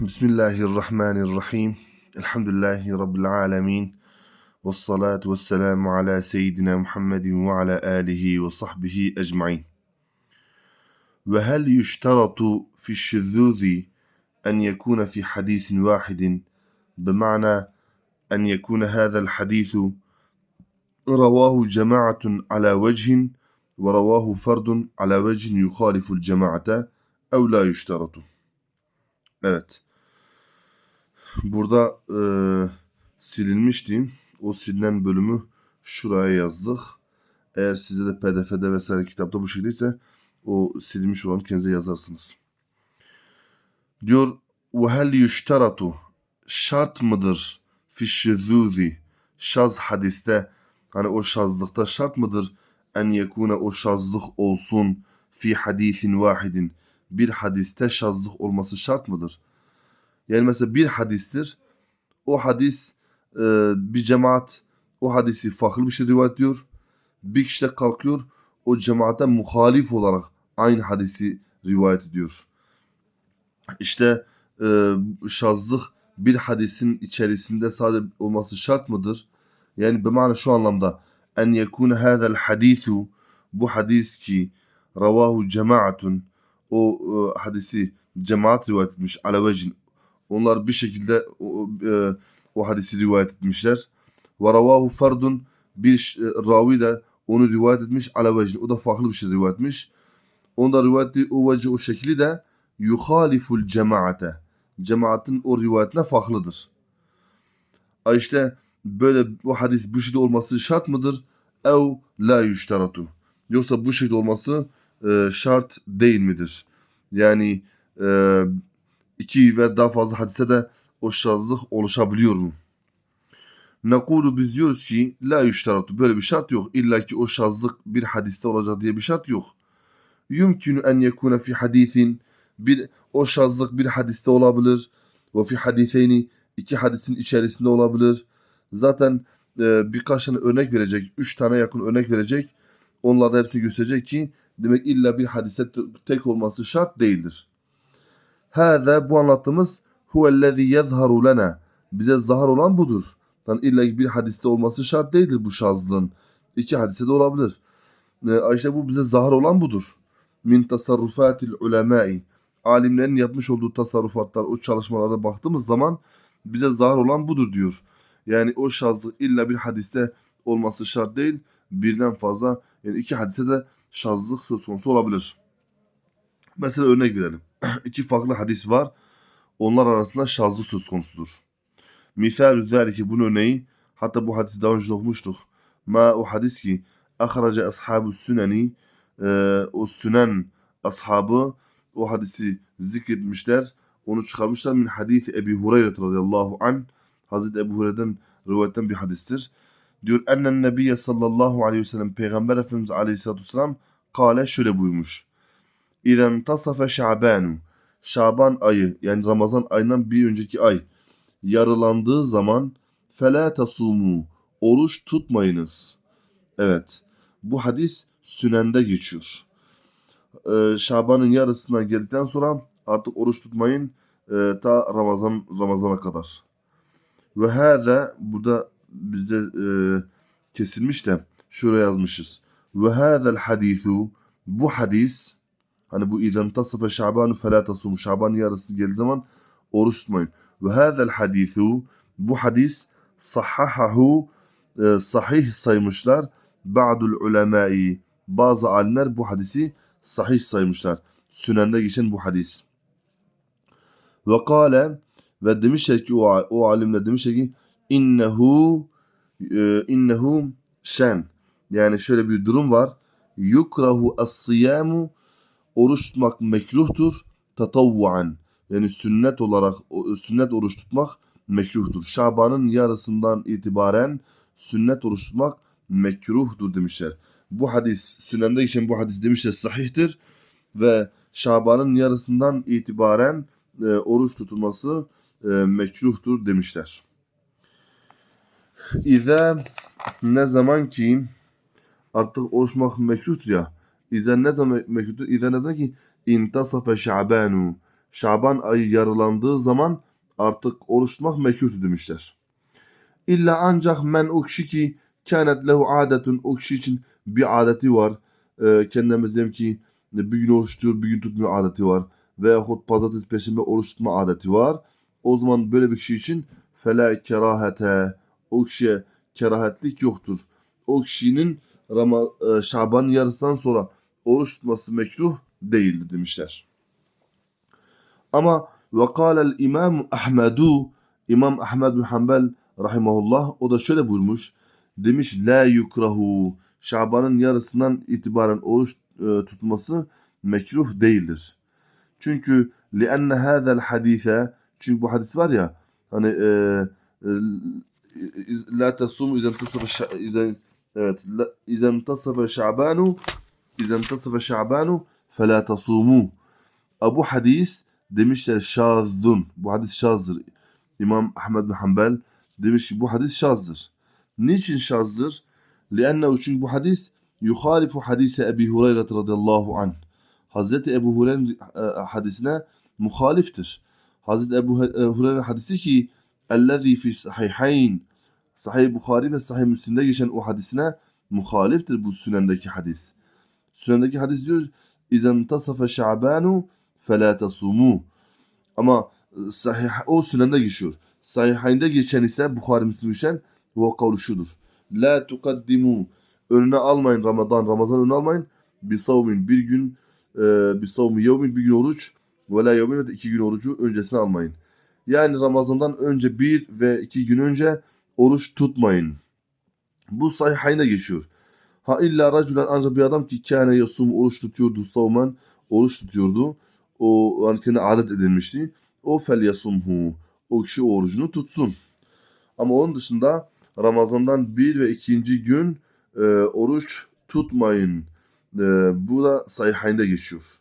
بسم الله الرحمن الرحيم. الحمد لله رب العالمين. والصلاة والسلام على سيدنا محمد وعلى آله وصحبه أجمعين. وهل يشترط في الشذوذ أن يكون في حديث واحد؟ بمعنى أن يكون هذا الحديث رواه جماعة على وجه ورواه فرد على وجه يخالف الجماعة أو لا يشترط. Evet. Burada e, silinmişti. O silinen bölümü şuraya yazdık. Eğer sizde de pdf'de vesaire kitapta bu şekildeyse o silinmiş olanı kendinize yazarsınız. Diyor وَهَلْ يُشْتَرَطُ Şart mıdır? Fişşüzûzi Şaz hadiste hani o şazlıkta şart mıdır? En yekune o şazlık olsun fi hadisin vahidin. Bir hadiste şazlık olması şart mıdır? Yani mesela bir hadistir. O hadis e, bir cemaat o hadisi farklı bir şey rivayet ediyor. Bir kişi de kalkıyor o cemaate muhalif olarak aynı hadisi rivayet ediyor. İşte e, şazlık bir hadisin içerisinde sadece olması şart mıdır? Yani bimane şu anlamda en yekune hâzel hadithu bu hadis ki ravahu cemaatun o e, hadisi cemaat rivayet etmiş ala vecin onlar bir şekilde o, e, o hadisi rivayet etmişler. Ve ravahu fardun bir e, ravi de onu rivayet etmiş ala vecin o da farklı bir şey rivayet etmiş. Onda rivayet o veci o şekli de yuhaliful cemaate cemaatin o rivayetine farklıdır. A işte böyle bu hadis bu şekilde olması şart mıdır? Ev la yüşteratu. Yoksa bu şekilde olması e, şart değil midir? Yani e, iki ve daha fazla hadise de o şazlık oluşabiliyor mu? Nekulu biz diyoruz ki la yüşteratu. Böyle bir şart yok. İlla ki o şazlık bir hadiste olacak diye bir şart yok. Yumkinu en yekune fi hadisin bir o şazlık bir hadiste olabilir. Ve fi hadiseyni iki hadisin içerisinde olabilir. Zaten e, birkaç tane örnek verecek. Üç tane yakın örnek verecek. Onlar da hepsi gösterecek ki demek illa bir hadise tek olması şart değildir. Hâzâ bu anlattığımız huvellezî yezharu lena. Bize zahar olan budur. Yani illa bir hadiste olması şart değildir bu şazlığın. İki hadise de olabilir. E, işte bu bize zahar olan budur. Min tasarrufatil ulemâi. Alimlerin yapmış olduğu tasarrufatlar, o çalışmalara baktığımız zaman bize zahar olan budur diyor. Yani o şazlık illa bir hadiste olması şart değil. Birden fazla yani iki hadise de şazlık söz konusu olabilir. Mesela örnek verelim. iki farklı hadis var. Onlar arasında şazlık söz konusudur. Misal üzerindeki bunun örneği hatta bu hadisi daha önce okumuştuk. Ma o hadis ki ahraca ashabu süneni e, o sünen ashabı o hadisi zikretmişler. Onu çıkarmışlar min hadisi Ebi Hureyre radıyallahu an. Hazreti Ebu Hureyre'den rivayetten bir hadistir. Diyor ennen nebiye sallallahu aleyhi ve sellem Peygamber Efendimiz aleyhissalatu vesselam kale şöyle buyurmuş. İzen tasafe şa'banu Şaban ayı yani Ramazan ayından bir önceki ay yarılandığı zaman fela tasumu oruç tutmayınız. Evet. Bu hadis Sünen'de geçiyor. Ee, Şaban'ın yarısına geldikten sonra artık oruç tutmayın e, ta Ramazan Ramazana kadar. Ve hâze burada bizde e, kesilmiş de şuraya yazmışız. Ve hâzel hadithu bu hadis hani bu izen tasıfe şabanu felâ tasum Şaban yarısı geldiği zaman oruç tutmayın. Ve hâzel hadithu bu hadis sahahahu e, sahih saymışlar. Ba'dul ulemai bazı alimler bu hadisi sahih saymışlar. Sünende geçen bu hadis. Ve kâle ve demişler ki o, o alimler demişler ki innehu e, innehu şen yani şöyle bir durum var. Yukrahu as-siyamu oruç tutmak mekruhtur tatavvuan yani sünnet olarak sünnet oruç tutmak mekruhtur. Şaban'ın yarısından itibaren sünnet oruç tutmak mekruhtur demişler. Bu hadis sünende geçen bu hadis demişler sahihtir ve Şaban'ın yarısından itibaren e, oruç tutulması e, mekruhtur demişler. İze ne zaman ki artık oruçmak mekruhtur ya. İze ne zaman mekruhtur? İze ne zaman ki intasafe şa'banu Şaban ayı yarılandığı zaman artık oruç tutmak mekruhtur demişler. İlla ancak men o kişi ki kânet lehu adetun o kişi için bir adeti var. Ee, kendimiz diyelim ki bir gün oruç tutuyor, bir gün tutmuyor adeti var. Veyahut pazartesi peşinde oruç tutma adeti var. O zaman böyle bir kişi için fela kerahete o kişiye kerahetlik yoktur. O kişinin Rama, e, Şaban'ın yarısından sonra oruç tutması mekruh değildir demişler. Ama ve kâlel İmam Ahmedu İmam Ahmed bin Hanbel rahimahullah o da şöyle buyurmuş. Demiş la yukrahu Şaban'ın yarısından itibaren oruç e, tutması mekruh değildir. Çünkü lienne hâzel hadise çünkü bu hadis var ya hani e, e, la tasum izen tasafa izen evet izen tasafa şa'banu izen tasafa şa'banu fela tasumu. Bu hadis demişler şazzun. Bu hadis şazdır. İmam Ahmed bin Hanbel demiş ki bu hadis şazdır. Niçin şazdır? Liannehu çünkü bu hadis yuhalifu hadise Ebi Hureyre radıyallahu anh. Hazreti Ebu Hureyre'nin e, hadisine muhaliftir. Hazreti Ebu Hureyre hadisi ki ellezî fi sahihayn Sahih Bukhari ve Sahih Müslim'de geçen o hadisine muhaliftir bu sünendeki hadis. Sünendeki hadis diyor İzen tasafe şa'banu felâ tasumû. Ama e, sahih, o sünende geçiyor. Sahihayinde geçen ise Bukhari Müslim geçen o kavlu şudur. La tukaddimu önüne almayın Ramazan. Ramazan önüne almayın. Bir savmin bir gün e, bir savmi yevmin bir gün oruç ve la yevmin ve iki gün orucu öncesine almayın. Yani Ramazan'dan önce bir ve iki gün önce oruç tutmayın. Bu sahihayne geçiyor. Ha illa raculen ancak bir adam ki kâne yasum oruç tutuyordu savman oruç tutuyordu. O yani kendi adet edilmişti. O fel yasumhu. O kişi orucunu tutsun. Ama onun dışında Ramazan'dan bir ve ikinci gün e, oruç tutmayın. E, bu da sahihayinde geçiyor.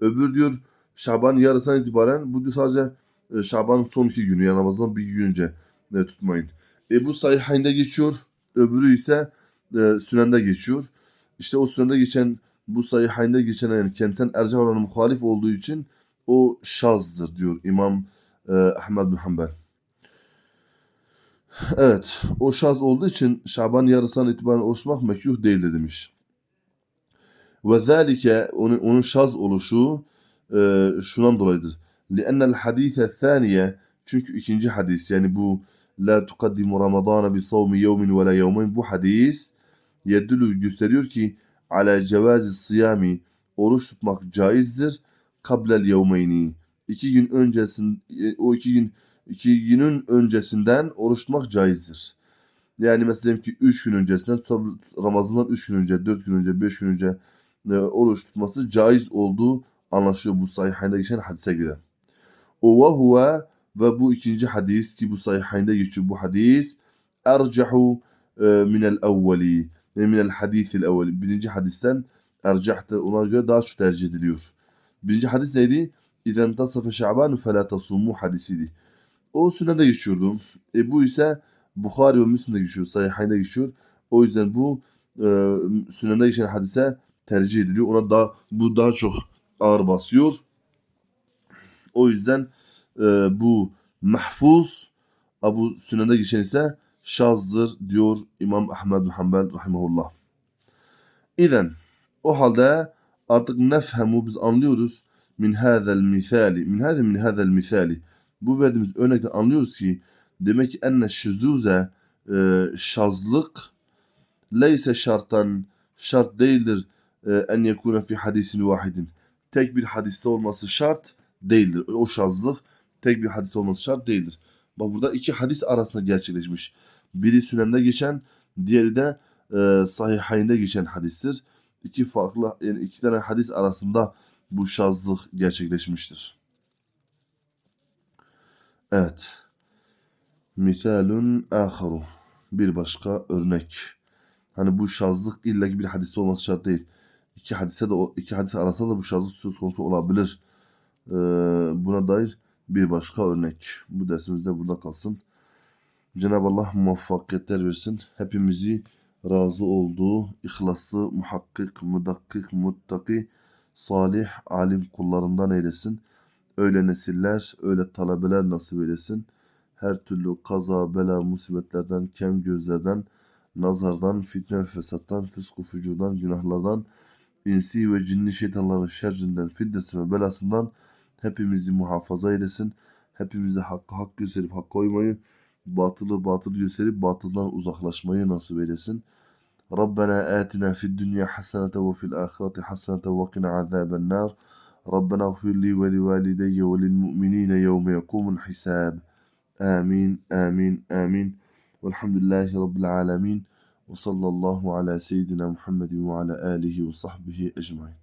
Öbür diyor Şaban yarısından itibaren bu diyor sadece e, Şaban'ın son iki günü yani Ramazan'dan bir gün önce e, tutmayın. E, bu sahihayinde geçiyor. Öbürü ise e, sünende geçiyor. İşte o sünende geçen bu sahihayinde geçen yani kendisinden ercah olanı muhalif olduğu için o şazdır diyor İmam e, Ahmed bin Hanbel. Evet, o şaz olduğu için Şaban yarısından itibaren oruçmak mekruh değildir demiş. Ve zâlike onun, onun şaz oluşu e, şundan dolayıdır. لِأَنَّ الْحَدِيثَ الثَّانِيَ Çünkü ikinci hadis yani bu La tukaddimu Ramazana bi savmi yevmin ve la yevmin bu hadis yedülü gösteriyor ki ala cevazi siyami oruç tutmak caizdir kablel yevmeyni iki gün öncesin o iki gün iki günün öncesinden oruç tutmak caizdir. Yani mesela ki 3 gün öncesinden Ramazan'dan 3 gün önce, 4 gün önce, 5 gün önce e, oruç tutması caiz olduğu anlaşılıyor bu sahihinde geçen hadise göre. O ve huve ve bu ikinci hadis ki bu sahihinde geçiyor bu hadis ercahu e, minel evveli minel hadisil evveli. Birinci hadisten ercahtır. Ona göre daha çok tercih ediliyor. Birinci hadis neydi? İzen tasafe şa'banu felâ tasumu hadisiydi. O sünnede geçiyordu. E bu ise Bukhari ve Müslim'de geçiyor. Sahihinde geçiyor. O yüzden bu e, sünnede geçen hadise tercih ediliyor. Ona da bu daha çok ağır basıyor. O yüzden e, bu mahfuz Abu Sünen'de geçen ise şazdır diyor İmam Ahmed bin Hanbel rahimahullah. İzen o halde artık nefhemu biz anlıyoruz min hazel misali min hazel min hazel misali bu verdiğimiz örnekten anlıyoruz ki demek ki enne şuzuze e, şazlık leyse şartan şart değildir e, en yekune fi hadisin vahidin tek bir hadiste olması şart değildir. O şazlık tek bir hadis olması şart değildir. Bak burada iki hadis arasında gerçekleşmiş. Biri sünende geçen, diğeri de e, sahihayinde geçen hadistir. İki farklı yani iki tane hadis arasında bu şazlık gerçekleşmiştir. Evet. Misalun aharu. Bir başka örnek. Hani bu şazlık illa ki bir hadis olması şart değil. İki hadise de iki hadis arasında da bu şazlık söz konusu olabilir. Ee, buna dair bir başka örnek. Bu dersimizde burada kalsın. Cenab-ı Allah muvaffakiyetler versin. Hepimizi razı olduğu, ihlaslı, muhakkik, mudakkik, muttaki, salih, alim kullarından eylesin. öyle nesiller, öyle talebeler nasip eylesin. Her türlü kaza, bela, musibetlerden, kem gözlerden, nazardan, fitne ve fesattan, fısku fücurdan, günahlardan, insi ve cinni şeytanların şerrinden, fitnesi ve belasından hepimizi muhafaza eylesin. Hepimize hakkı hak gösterip hak koymayı, batılı batıl gösterip batıldan uzaklaşmayı nasip eylesin. Rabbena atina fid dünya hasenete ve fil ahireti hasenete ve qina azaben nar. Rabbena gfir li ve li valideyye ve lil mu'minine yevme yekumul hisab. Amin, amin, amin. Velhamdülillahi Rabbil alemin. Ve sallallahu ala seyyidina Muhammedin ve ala alihi ve sahbihi ecmain.